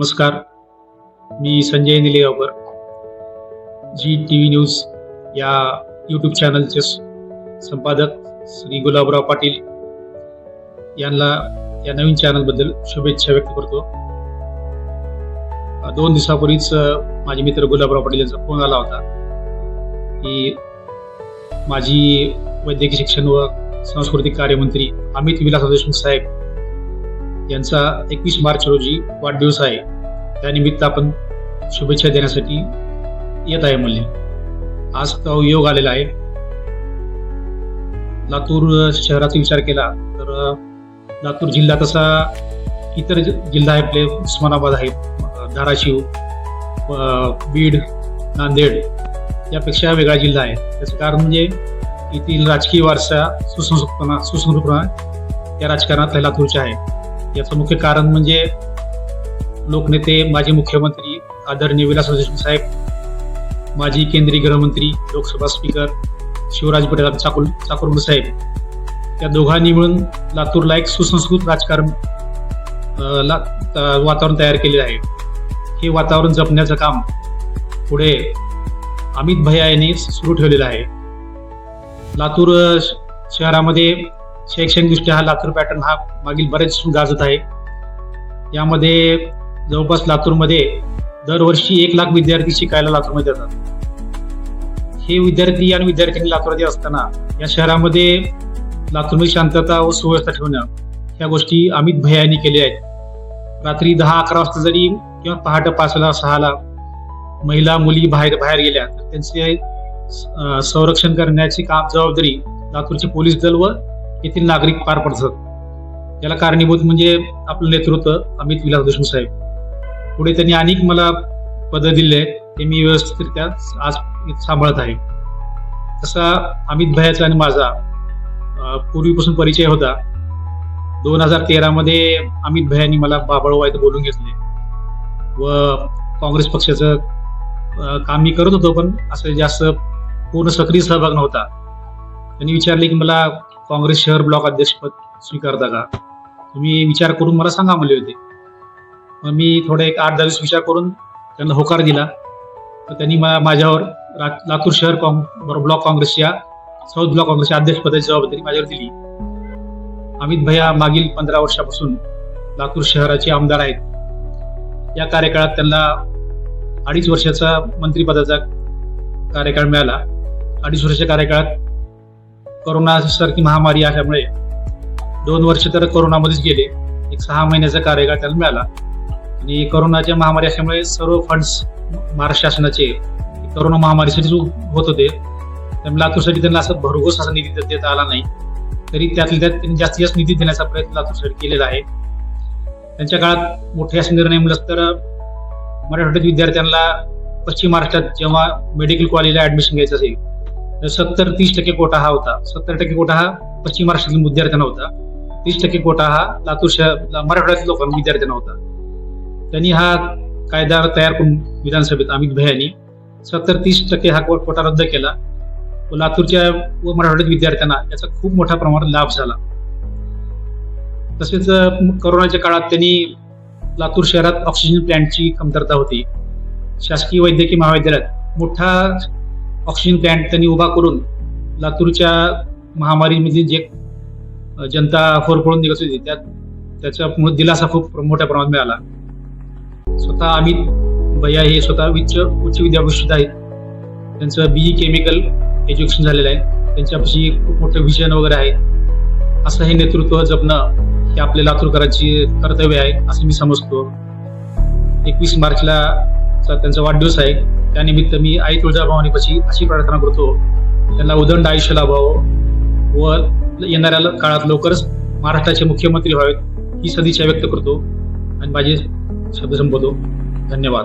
नमस्कार. मी Sanjay Nilegaonkar G T V news या YouTube चॅनलचे संपादक श्री गुलाबराव पाटील यांना या नवीन चॅनलबद्दल शुभेच्छा व्यक्त करतो. दोन दिवसापूर्वीच माझे मित्र गुलाबराव पाटील यांचा फोन आला होता की माझी वैद्यकीय शिक्षण व सांस्कृतिक कार्यमंत्री अमित विलास देशमुख साहेब यांचा एकवीस मार्च रोजी वाढदिवस आहे. त्यानिमित्त आपण शुभेच्छा देण्यासाठी येत आहे म्हणले आज तो योग आलेला आहे. लातूर शहराचा विचार केला तर लातूर जिल्हा तसा इतर जिल्हा आहे आपले उस्मानाबाद आहे धाराशिव बीड नांदेड यापेक्षा वेगळा जिल्हा आहे. त्याचं कारण म्हणजे येथील राजकीय वारसा सुसंस्कृतना सुसंस्कृतपणा या राजकारणात लातूरच्या आहे. याचं मुख्य कारण म्हणजे लोकनेते माजी मुख्यमंत्री आदरणीय विलास साहेब माजी केंद्रीय गृहमंत्री लोकसभा स्पीकर शिवराज पटेल चाकुल चाकुरमल साहेब. या दोघांनी मिळून लातूरला एक सुसंस्कृत राजकारण ला- वातावरण तयार केलेलं आहे. हे वातावरण जपण्याचं काम पुढे अमित भैया यांनी सुरू ठेवलेलं आहे. लातूर श- शहरामध्ये शैक्षणिकदृष्ट्या हा लातूर पॅटर्न हा मागील बरेच गाजत आहे. यामध्ये जवळपास लातूरमध्ये दरवर्षी एक लाख विद्यार्थी शिकायला लातूरमध्ये येतात. हे विद्यार्थी आणि विद्यार्थ्यांनी लातूरमध्ये असताना या शहरामध्ये लातूरमध्ये शांतता व सुव्यवस्था ठेवणं ह्या गोष्टी अमित भयानी केल्या आहेत. रात्री दहा अकरा वाजता जरी किंवा पहाटे पाचला सहाला महिला मुली बाहेर बाहेर गेल्या तर त्यांचे संरक्षण करण्याची काम जबाबदारी लातूरचे पोलीस दल व येथील नागरिक पार पडतात. याला कारणीभूत म्हणजे आपलं नेतृत्व अमित विलास देशमुख साहेब. पुढे त्यांनी अनेक मला पदं दिले आहेत ते मी व्यवस्थितरित्या आज सांभाळत आहे. तसा अमित भयाचा आणि माझा पूर्वीपासून परिचय होता. दोन हजार तेरामध्ये अमित भायांनी मला बाबळवा इथं बोलून घेतले. व काँग्रेस पक्षाचं काम मी करत होतो पण असं जास्त पूर्ण सक्रिय सहभाग नव्हता. त्यांनी विचारले की मला काँग्रेस शहर ब्लॉक अध्यक्षपद स्वीकारता का? तुम्ही विचार करून मला सांगा म्हणले होते. मग मी थोडे एक आठ दहा दिवस विचार करून त्यांना होकार दिला. तर त्यांनी मा- माझ्यावर लातूर शहर काँग बरोबर ब्लॉक काँग्रेसच्या साऊथ ब्लॉक काँग्रेसच्या अध्यक्षपदाची जबाबदारी माझ्यावर दिली. अमित भैया मागील पंधरा वर्षापासून लातूर शहराचे आमदार आहेत. या कार्यकाळात त्यांना अडीच वर्षाचा मंत्रिपदाचा कार्यकाळ मिळाला. अडीच वर्षाच्या कार्यकाळात करोना सारखी महामारी असल्यामुळे दोन वर्ष तर करोनामध्येच गेले. एक सहा महिन्याचा कार्यकाळ त्यांना मिळाला. आणि करोनाच्या महामारी असल्यामुळे सर्व फंड्स महाराष्ट्र शासनाचे करोना महामारीसाठी होत होते. त्यामुळे लातूरसाठी त्यांना असं भरघोस असा निधी देता आला नाही. तरी त्यातल्या त्यात त्यांनी जास्तीत जास्त निधी देण्याचा प्रयत्न लातूरसाठी केलेला आहे. त्यांच्या काळात मोठे असे निर्णय म्हणलं तर मराठवाड्यात विद्यार्थ्यांना पश्चिम महाराष्ट्रात जेव्हा मेडिकल कॉलेजला ऍडमिशन घ्यायचं असेल सत्तर तीस टक्के कोटा हा होता. सत्तर टक्के कोटा हा पश्चिम महाराष्ट्रातील विद्यार्थ्यांना होता. तीस टक्के कोटा हा लातूर शहर मराठवाड्यातील लोकांना विद्यार्थ्यांना होता. त्यांनी हा कायदा तयार करून विधानसभेत अमित भयानी सत्तर तीस टक्के हा कोटा रद्द केला. व लातूरच्या व मराठवाड्यात विद्यार्थ्यांना याचा खूप मोठ्या प्रमाणात लाभ झाला. तसेच करोनाच्या कोरोनाच्या काळात त्यांनी लातूर शहरात ऑक्सिजन प्लॅन्टची कमतरता होती. शासकीय वैद्यकीय महाविद्यालयात मोठा ऑक्सिजन प्लॅन्ट त्यांनी उभा करून लातूरच्या महामारीमध्ये म्हणजे जे जनता होरपळून निघत होती त्यात त्याच्यामुळे दिलासा खूप मोठ्या प्रमाणात मिळाला. स्वतः अमित भैया हे स्वतः उच्च उच्च विद्यापीठ आहेत. त्यांचं बीई केमिकल एज्युकेशन झालेलं आहे. त्यांच्यापाशी खूप मोठं विजन वगैरे आहे. असं हे नेतृत्व जपणं हे आपल्या लातूरकरांची कर्तव्य आहे असं मी समजतो. एकवीस मार्चला चा त्यांचा वाढदिवस आहे. त्यानिमित्त मी आई तुळजाभवानीपाशी अशी प्रार्थना करतो. त्यांना उदंड आयुष्य लाभावं. व येणाऱ्या काळात लवकरच महाराष्ट्राचे मुख्यमंत्री व्हावेत ही सदिच्छा व्यक्त करतो. आणि माझे शब्द संपवतो. धन्यवाद.